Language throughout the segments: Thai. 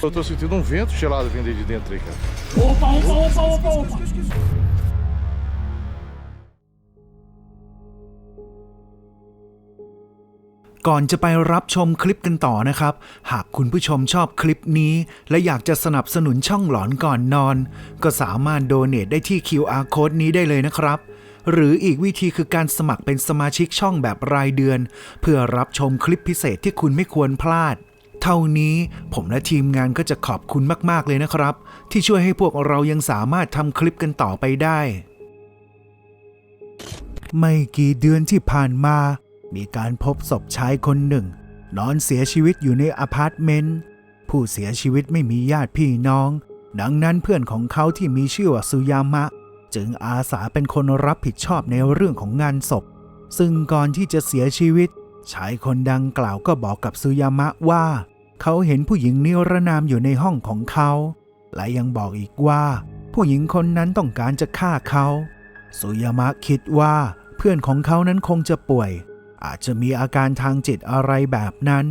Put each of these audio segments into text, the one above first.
Eu tô sentindo um vento gelado vindo aí de dentro aí, cara. Opa, opa, opa, opa, opa. ก่อนจะไปรับชมคลิปกันต่อนะครับ หากคุณผู้ชมชอบคลิปนี้ และอยากจะสนับสนุนช่องหลอนก่อนนอน ก็สามารถโดเน a ได้ที่ QR code นี้ได้เลยนะครับหรืออีกวิธีคือการสมัครเป็นสมาชิกช่องแบบรายเดือน เพื่อรับชมคลิปพิเศษที่คุณไม่ควรพลาด เท่านี้ผมและทีมงานก็จะขอบคุณมาก ๆ เลยนะครับ ที่ช่วยให้พวกเรายังสามารถทำคลิปกันต่อไปได้ ไม่กี่เดือนที่ผ่านมา มีการพบศพชายคนหนึ่ง นอนเสียชีวิตอยู่ในอพาร์ตเมนต์ผู้เสียชีวิตไม่มีญาติพี่น้อง ดังนั้นเพื่อนของเขาที่มีชื่อว่าซุยามะ จึงอาสาเป็นคนรับผิดชอบในเรื่องของงานศพ ซึ่งก่อนที่จะเสียชีวิต ชายคนดังกล่าวก็บอกกับซุยามะว่า เขาเห็นผู้หญิงนิรนามอยู่ในห้องของเขา และยังบอกอีกว่า ผู้หญิงคนนั้นต้องการจะฆ่าเขาซุยามะคิดว่าเพื่อนของเขานั้นคงจะป่วย อาจจะมีอาการทางจิตอะไรแบบนั้น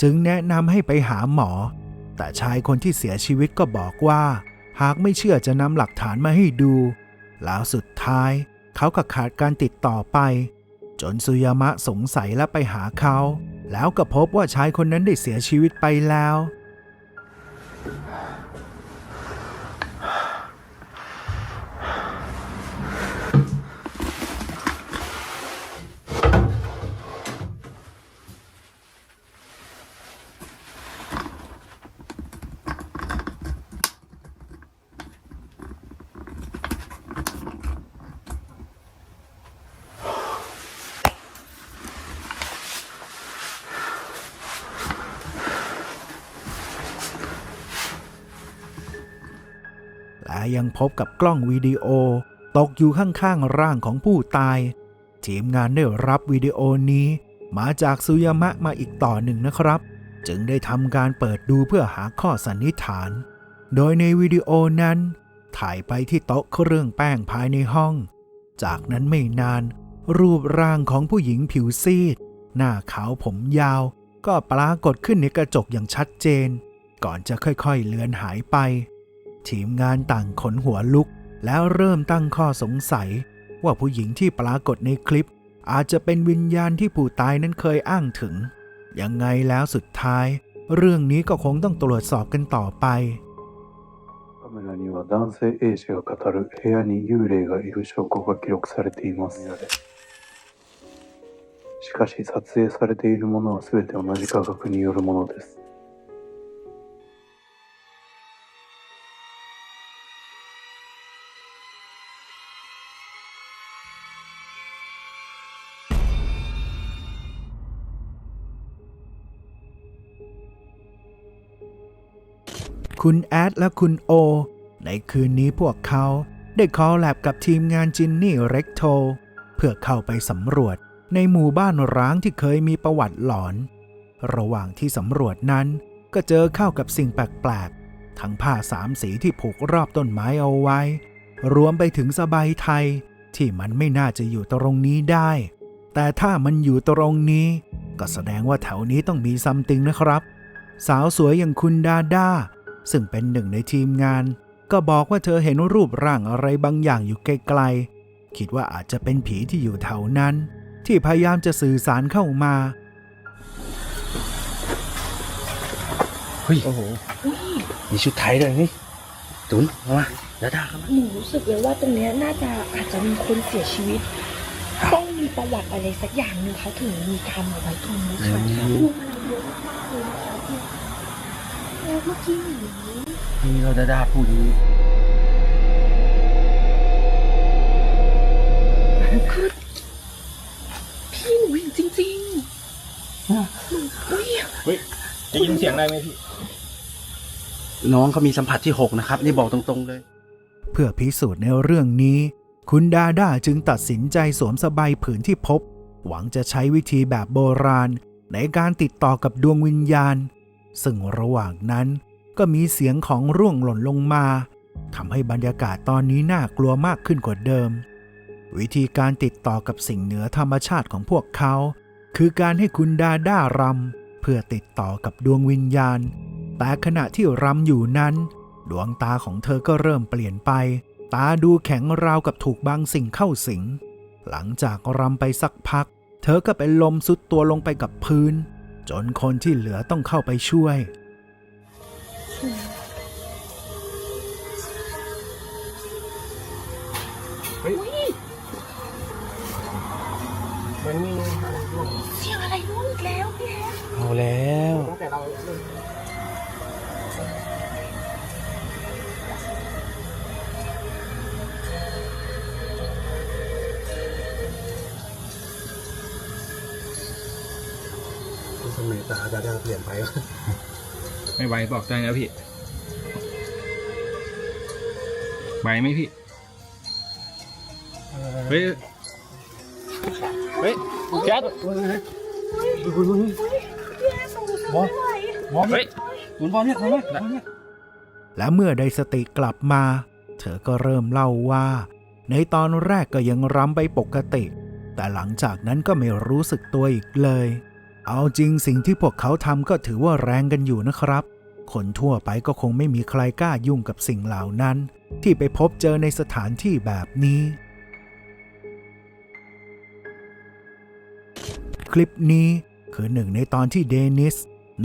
จึงแนะนำให้ไปหาหมอ แต่ชายคนที่เสียชีวิตก็บอกว่า หากไม่เชื่อจะนำหลักฐานมาให้ดู แล้วสุดท้าย เขาก็ขาดการติดต่อไป จนซุยามะสงสัยและไปหาเขา แล้วก็พบว่าชายคนนั้นได้เสียชีวิตไปแล้ว ยังพบกับกล้องวิดีโอ ตกอยู่ข้างๆร่างของผู้ตาย ทีมงานได้รับวิดีโอนี้ มาจากซุยามะมาอีกต่อหนึ่งนะครับ จึงได้ทำการเปิดดูเพื่อหาข้อสันนิษฐาน โดยในวิดีโอนั้น ถ่ายไปที่โต๊ะเครื่องแป้งภายในห้อง จากนั้นไม่นาน รูปร่างของผู้หญิงผิวซีด หน้าขาวผมยาว ก็ปรากฏขึ้นในกระจกอย่างชัดเจน ก่อนจะค่อยๆเลือนหายไป ทีมงานต่างขนหัวลุก แล้วเริ่มตั้งข้อสงสัย ว่าผู้หญิงที่ปรากฏในคลิป อาจจะเป็นวิญญาณที่ผู้ตายนั้นเคยอ้างถึง ยังไงแล้วสุดท้าย เรื่องนี้ก็คงต้องตรวจสอบกันต่อไป カメラには男性 A 氏が語る部屋に幽霊がいる証拠が記録されています。しかし撮影されているものは全て同じ価格によるものです。 คุณแอดและคุณโอ ในคืนนี้พวกเขาได้คอลแลบกับทีมงานจินนี่เร็กโท เพื่อเข้าไปสำรวจในหมู่บ้านร้างที่เคยมีประวัติหลอน ระหว่างที่สำรวจนั้นก็เจอเข้ากับสิ่งแปลกๆ ทั้งผ้าสามสีที่ผูกรอบต้นไม้เอาไว้ รวมไปถึงสบายไทยที่มันไม่น่าจะอยู่ตรงนี้ได้ แต่ถ้ามันอยู่ตรงนี้ ก็แสดงว่าแถวนี้ต้องมีซัมติงนะครับ สาวสวยอย่างคุณดาด้า ซึ่งเป็นหนึ่งในทีมงาน ก็บอกว่าเธอเห็นรูปร่างอะไรบางอย่างอยู่ไกลๆ คิดว่าอาจจะเป็นผีที่อยู่แถวนั้น ที่พยายามจะสื่อสารเข้ามา เฮ้ย โอ้โห มีชุดไทยด้วยนี่ตุนเอามาดาดาเข้ามาหนูรู้สึกเลยว่าตรงเนี้ยน่าจะอาจจะมีคนเสียชีวิต ต้องมีประวัติอะไรสักอย่างหนึ่งเขาถึงมีการมาไว้ตรงนี้ค่ะดูมันเยอะมากเลยนะคะ เนี่ยแล้วเมื่อกี้หนูนี่เราดาดาพูดอย่างนี้คือพี่หนูเห็นจริงๆหนูอุ้ยได้ยินเสียงได้ไหมพี่ น้องเขามีสัมผัสที่ 6 นะครับ นี่บอกตรงๆเลย เพื่อพิสูจน์ในเรื่องนี้ คุณดาด้าจึงตัดสินใจสวมสบายผืนที่พบ หวังจะใช้วิธีแบบโบราณ ในการติดต่อกับดวงวิญญาณ ซึ่งระหว่างนั้นก็มีเสียงของร่วงหล่นลงมาทำให้บรรยากาศตอนนี้น่ากลัวมากขึ้นกว่าเดิม วิธีการติดต่อกับสิ่งเหนือธรรมชาติของพวกเขา คือการให้คุณดาด้ารำเพื่อติดต่อกับดวงวิญญาณ แต่ขณะที่รำอยู่นั้น ดวงตาของเธอก็เริ่มเปลี่ยนไป ตาดูแข็งราวกับถูกบางสิ่งเข้าสิง หลังจากรำไปสักพัก เธอก็เป็นลมสุดตัวลงไปกับพื้น จนคนที่เหลือต้องเข้าไปช่วยมันมีเสียงอะไรร่วงอีกแล้วพี่แฮมเอาแล้ว ทำไมตาดาดาเปลี่ยนไปวะไม่ไหวบอกได้นะพี่ไหวไหมพี่ เฮ้ย เฮ้ยแจ๊ดพี่แฮมหนูรู้สึกไม่ไหวเฮ้ยคุณบอลเนี่ยทำไมบอลเนี่ยและเมื่อได้สติกลับมา เธอก็เริ่มเล่าว่า ในตอนแรกก็ยังรำไปปกติ แต่หลังจากนั้นก็ไม่รู้สึกตัวอีกเลย เอาจริงสิ่งที่พวกเขาทำก็ถือว่าแรงกันอยู่นะครับ คนทั่วไปก็คงไม่มีใครกล้ายุ่งกับสิ่งเหล่านั้น ที่ไปพบเจอในสถานที่แบบนี้ คลิปนี้คือหนึ่งในตอนที่เดนิส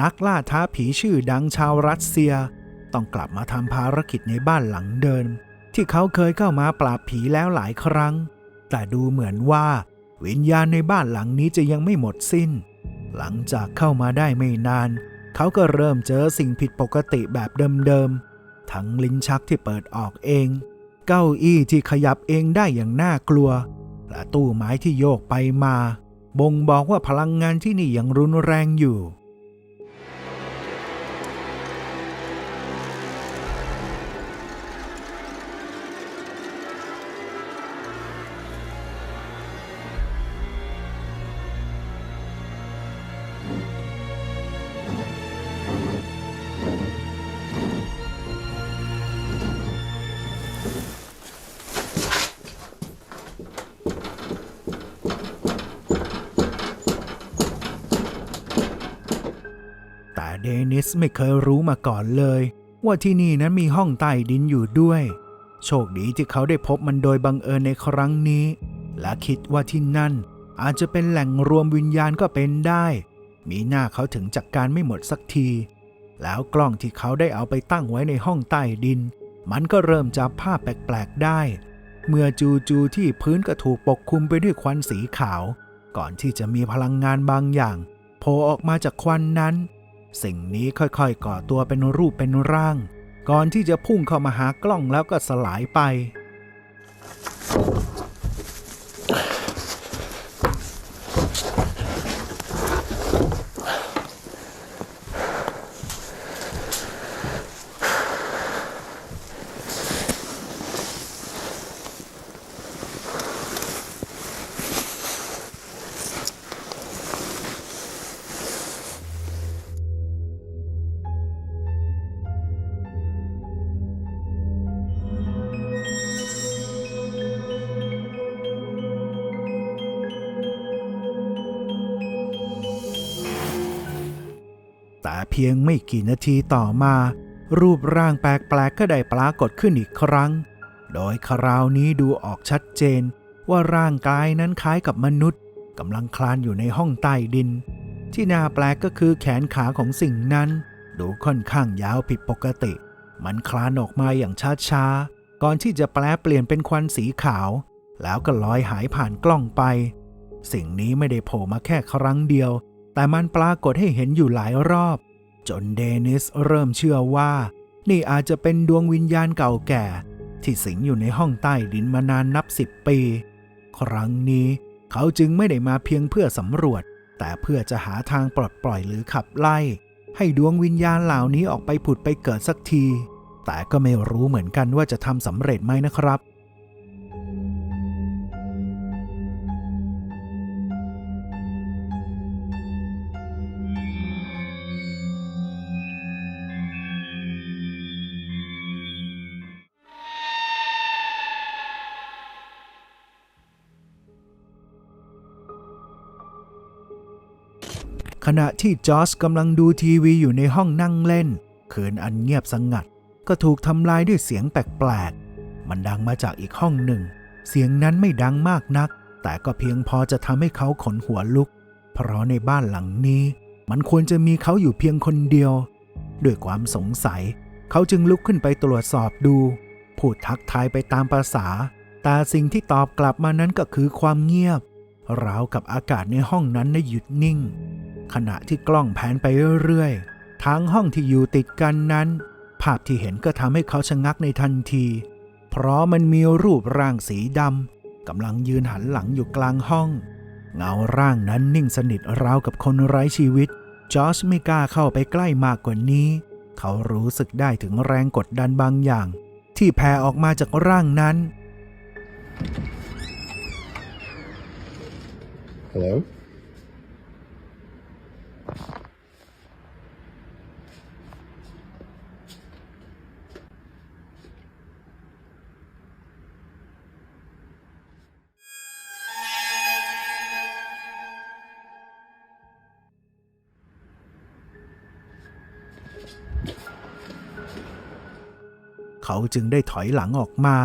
นักล่าท้าผีชื่อดังชาวรัสเซีย ต้องกลับมาทำภารกิจในบ้านหลังเดิมที่เขาเคยเข้ามาปราบผีแล้วหลายครั้ง แต่ดูเหมือนว่า วิญญาณในบ้านหลังนี้จะยังไม่หมดสิ้น หลังจากเข้ามาได้ไม่นาน เขาก็เริ่มเจอสิ่งผิดปกติแบบเดิมๆ ทั้งลิ้นชักที่เปิดออกเอง เก้าอี้ที่ขยับเองได้อย่างน่ากลัว และตู้ไม้ที่โยกไปมา บ่งบอกว่าพลังงานที่นี่ยังรุนแรงอยู่ เดนิสไม่เคยรู้มาก่อนเลย ว่าที่นี่นั้นมีห้องใต้ดินอยู่ด้วย โชคดีที่เขาได้พบมันโดยบังเอิญในครั้งนี้ และคิดว่าที่นั่น อาจจะเป็นแหล่งรวมวิญญาณก็เป็นได้ มีหน้าเขาถึงจัดกการไม่หมดสักที แล้วกล้องที่เขาได้เอาไปตั้งไว้ในห้องใต้ดิน มันก็เริ่มจับภาพแปลกๆได้ เมื่อจูๆที่พื้นก็ถูกปกคลุมไปด้วยควันสีขาว ก่อนที่จะมีพลังงานบางอย่างโผล่ออกมาจากควันนั้น สิ่งนี้ค่อยๆ ก่อตัวเป็นรูปเป็นร่าง ก่อนที่จะพุ่งเข้ามาหากล้องแล้วก็สลายไป แต่เพียงไม่กี่นาทีต่อมา รูปร่างแปลกๆก็ได้ปรากฏขึ้นอีกครั้ง โดยคราวนี้ดูออกชัดเจน ว่าร่างกายนั้นคล้ายกับมนุษย์กำลังคลานอยู่ในห้องใต้ดิน ที่น่าแปลกก็คือแขนขาของสิ่งนั้น ดูค่อนข้างยาวผิดปกติ มันคลานออกมาอย่างช้าๆ ก่อนที่จะแปลเปลี่ยนเป็นควันสีขาว แล้วก็ลอยหายผ่านกล้องไป สิ่งนี้ไม่ได้โผล่มาแค่ครั้งเดียว แต่มันปรากฏให้เห็นอยู่หลายรอบ จนเดนิสเริ่มเชื่อว่า นี่อาจจะเป็นดวงวิญญาณเก่าแก่ ที่สิงอยู่ในห้องใต้ดินมานานนับสิบปี ครั้งนี้เขาจึงไม่ได้มาเพียงเพื่อสำรวจ แต่เพื่อจะหาทางปลดปล่อยหรือขับไล่ ให้ดวงวิญญาณเหล่านี้ออกไปผุดไปเกิดสักที แต่ก็ไม่รู้เหมือนกันว่าจะทำสำเร็จไหมนะครับ ขณะที่จอร์จกำลังดูทีวีอยู่ในห้องนั่งเล่น คืนอันเงียบสงัด ก็ถูกทำลายด้วยเสียงแปลกๆ มันดังมาจากอีกห้องหนึ่ง เสียงนั้นไม่ดังมากนัก แต่ก็เพียงพอจะทำให้เขาขนหัวลุก เพราะในบ้านหลังนี้ มันควรจะมีเขาอยู่เพียงคนเดียว ด้วยความสงสัย เขาจึงลุกขึ้นไปตรวจสอบดู พูดทักทายไปตามประษา แต่สิ่งที่ตอบกลับมานั้นก็คือความเงียบ ราวกับอากาศในห้องนั้นได้หยุดนิ่ง ขณะที่กล้องแผนไปเรื่อยๆทางห้องที่อยู่ติดกันนั้น ภาพที่เห็นก็ทำให้เขาชะงักในทันที เพราะมันมีรูปร่างสีดำกำลังยืนหันหลังอยู่กลางห้อง เงาร่างนั้นนิ่งสนิทราวกับคนไร้ชีวิต จอร์จไม่กล้าเข้าไปใกล้มากกว่านี้ เขารู้สึกได้ถึงแรงกดดันบางอย่าง ที่แผ่ออกมาจากร่างนั้น Hello? เขาจึงได้ถอยหลังออกมา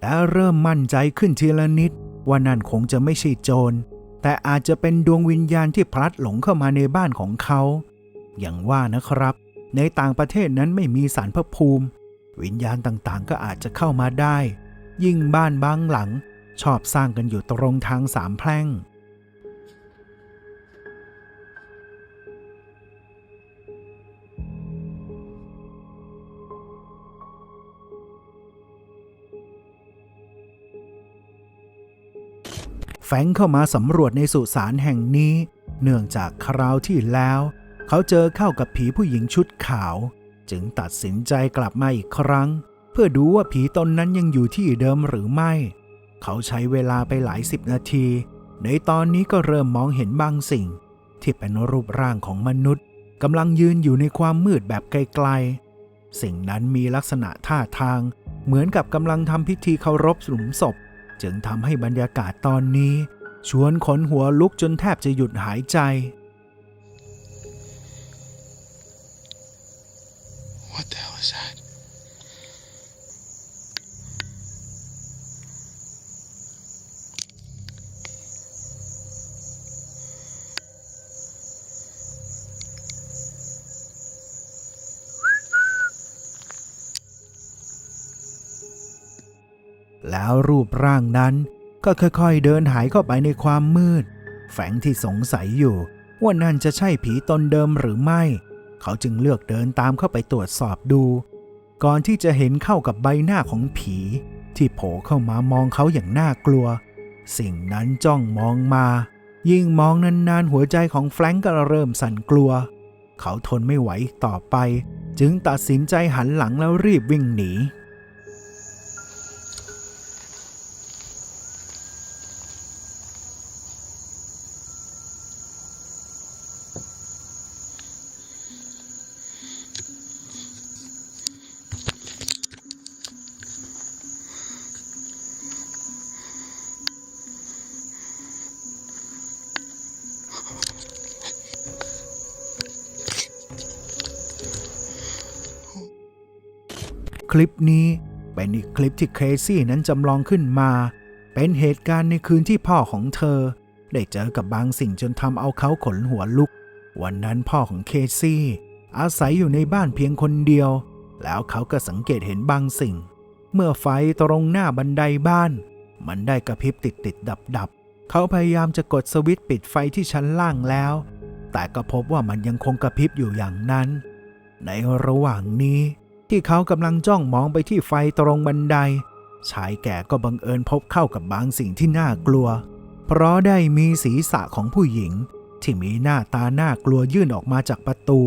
และเริ่มมั่นใจขึ้นทีละนิด ว่านั่นคงจะไม่ใช่โจร แต่อาจจะเป็นดวงวิญญาณที่พลัดหลงเข้ามาในบ้านของเขา อย่างว่านะครับ ในต่างประเทศนั้นไม่มีสารพระภูมิ วิญญาณต่างๆ ก็อาจจะเข้ามาได้ ยิ่งบ้านบางหลัง ชอบสร้างกันอยู่ตรงทางสามแพร่ง แฟรงเข้ามาสำรวจในสุสานแห่งนี้ เนื่องจากคราวที่แล้ว เขาเจอเข้ากับผีผู้หญิงชุดขาว จึงตัดสินใจกลับมาอีกครั้ง เพื่อดูว่าผีตนนั้นยังอยู่ที่เดิมหรือไม่ เขาใช้เวลาไปหลายสิบนาที ในตอนนี้ก็เริ่มมองเห็นบางสิ่ง ที่เป็นรูปร่างของมนุษย์กำลังยืนอยู่ในความมืดแบบไกลๆ สิ่งนั้นมีลักษณะท่าทาง เหมือนกับกำลังทำพิธีเคารพหลุมศพ จึงทำให้บรรยากาศตอนนี้ ชวนขนหัวลุกจนแทบจะหยุดหายใจ What the hell is that? แล้วรูปร่างนั้น ก็ค่อยๆเดินหายเข้าไปในความมืด แฝงที่สงสัยอยู่ ว่านั่นจะใช่ผีตนเดิมหรือไม่ เขาจึงเลือกเดินตามเข้าไปตรวจสอบดู ก่อนที่จะเห็นเข้ากับใบหน้าของผี ที่โผล่เข้ามามองเขาอย่างน่ากลัว สิ่งนั้นจ้องมองมา ยิ่งมองนานๆหัวใจของแฟรงก์ก็เริ่มสั่นกลัว เขาทนไม่ไหวต่อไป จึงตัดสินใจหันหลังแล้วรีบวิ่งหนี ลิปนี้เป็นอีกคลิปที่เครซี่นั้นจำลองขึ้นมา เป็นเหตุการณ์ในคืนที่พ่อของเธอ ได้เจอกับบางสิ่งจนทำเอาเขาขนหัวลุก วันนั้นพ่อของเคซี่ อาศัยอยู่ในบ้านเพียงคนเดียว แล้วเขาก็สังเกตเห็นบางสิ่ง เมื่อไฟตรงหน้าบันไดบ้าน มันได้กระพริบติดติดดับดับเขาพยายามจะกดสวิตช์ปิดไฟที่ชั้นล่างแล้ว แต่ก็พบว่ามันยังคงกระพริบอยู่อย่างนั้น ในระหว่างนี้ ที่เขากำลังจ้องมองไปที่ไฟตรงบันได ชายแก่ก็บังเอิญพบเข้ากับบางสิ่งที่น่ากลัว เพราะได้มีศีรษะของผู้หญิง ที่มีหน้าตาน่ากลัวยื่นออกมาจากประตู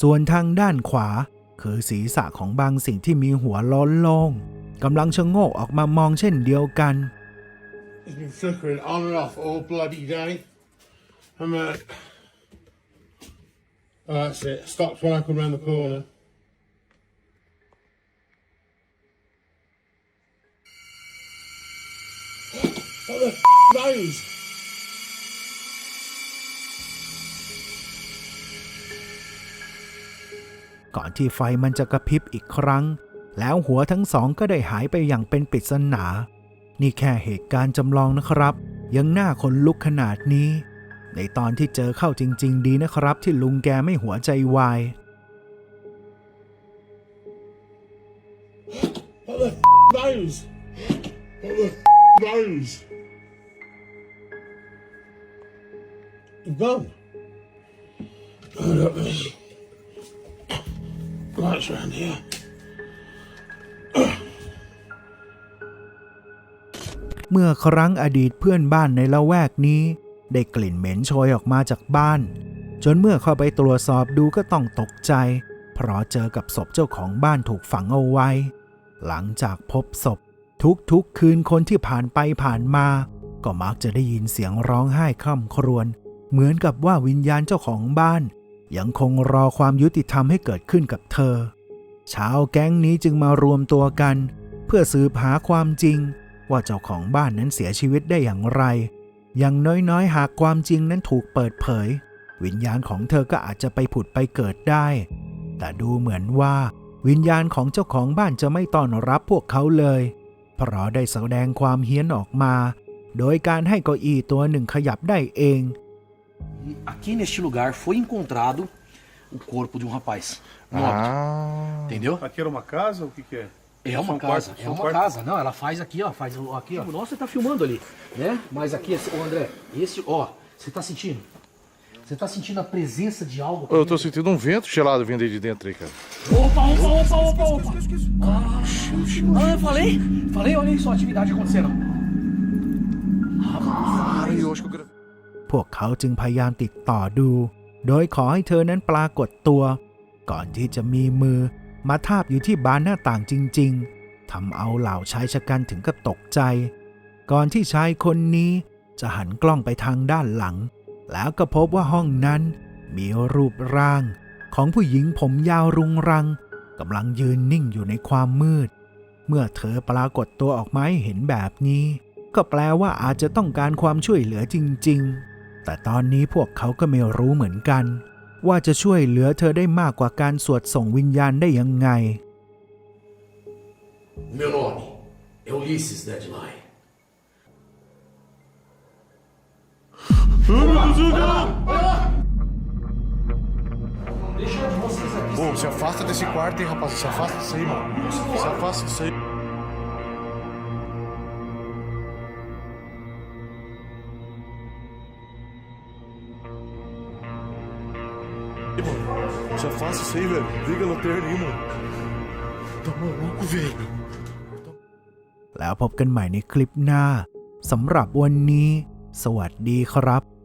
ส่วนทางด้านขวา คือศีรษะของบางสิ่งที่มีหัวล้นโล่งกำลังชะโงกออกมามองเช่นเดียวกัน It's been flickering on and off all bloody day. I'm uh Oh, that's it. Stopped when I come round the corner. Knows? ก่อนที่ไฟมันจะกระพริบอีกครั้ง แล้วหัวทั้งสองก็ได้หายไปอย่างเป็นปริศนา นี่แค่เหตุการณ์จำลองนะครับ ยังหน้าขนลุกขนาดนี้ ในตอนที่เจอเข้าจริง ๆ ดีนะครับ ที่ลุงแกไม่หัวใจวาย What the nose? What the nose? You've gone. Oh, look. Lights around here. เมื่อครั้งอดีตเพื่อนบ้านในละแวกนี้ ได้กลิ่นเหม็นโชยออกมาจากบ้าน จนเมื่อเข้าไปตรวจสอบดูก็ต้องตกใจ เพราะเจอกับศพเจ้าของบ้านถูกฝังเอาไว้ หลังจากพบศพ ทุกๆคืนคนที่ผ่านไปผ่านมา ก็มักจะได้ยินเสียงร้องไห้คร่ำครวญ เหมือนกับว่าวิญญาณเจ้าของบ้าน ยังคงรอความยุติธรรมให้เกิดขึ้นกับเธอ ชาวแก๊งนี้จึงมารวมตัวกัน เพื่อสืบหาความจริง ว่าเจ้าของบ้านนั้นเสียชีวิตได้อย่างไร อย่างน้อยๆ หากความจริงนั้นถูกเปิดเผย วิญญาณของเธอก็อาจจะไปผุดไปเกิดได้ แต่ดูเหมือนว่า วิญญาณของเจ้าของบ้านจะไม่ต้อนรับพวกเขาเลยเพราะได้แสดงความเฮี้ยนออกมา โดยการให้เก้าอี้ตัวหนึ่งขยับได้เอง aqui neste lugar foi encontrado o corpo de um rapaz. Morto. Ah. Entendeu? Aqui era uma casa ou o que, que é? É uma São casa, quartos- é uma quartos- casa. Não, ela faz aqui, ó, faz aqui, ó. Nossa, você tá filmando ali, né? Mas aqui, ô André, esse, ó, você tá sentindo? Você tá sentindo a presença de algo? aqui Eu tô dentro? sentindo um vento gelado vindo aí de dentro aí, cara. Opa, opa, opa, opa, opa! Ah, ah, eu falei, falei, olha aí só a atividade acontecendo. Ai, eu acho que eu gravei. พวกเขาจึงพยายามติดต่อดู โดยขอให้เธอนั้นปรากฏตัว ก่อนที่จะมีมือมาทาบอยู่ที่บานหน้าต่างจริง ๆทำเอาเหล่าชายชะกันถึงกับตกใจ ก่อนที่ชายคนนี้จะหันกล้องไปทางด้านหลัง แล้วก็พบว่าห้องนั้นมีรูปร่างของผู้หญิงผมยาวรุงรังกำลังยืนนิ่งอยู่ในความมืด เมื่อเธอปรากฏตัวออกมาให้เห็นแบบนี้ ก็แปลว่าอาจจะต้องการความช่วยเหลือจริง ๆ แต่ตอนนี้พวกเขาก็ไม่รู้เหมือนกัน ว่าจะช่วยเหลือเธอได้มากกว่าการสวดส่งวิญญาณได้ยังไง Meu nome é Ulisses Deadline. Deixa de vocês aqui. Pô, se afasta desse quarto aí, rapaz. Se afasta disso aí, mano. Se afasta disso aí. Mano, Se afasta isso aí, velho. Liga a lanterna aí, mano. Tá maluco, velho. แล้วพบกันใหม่ในคลิปหน้าสำหรับวันนี้ สวัสดีครับ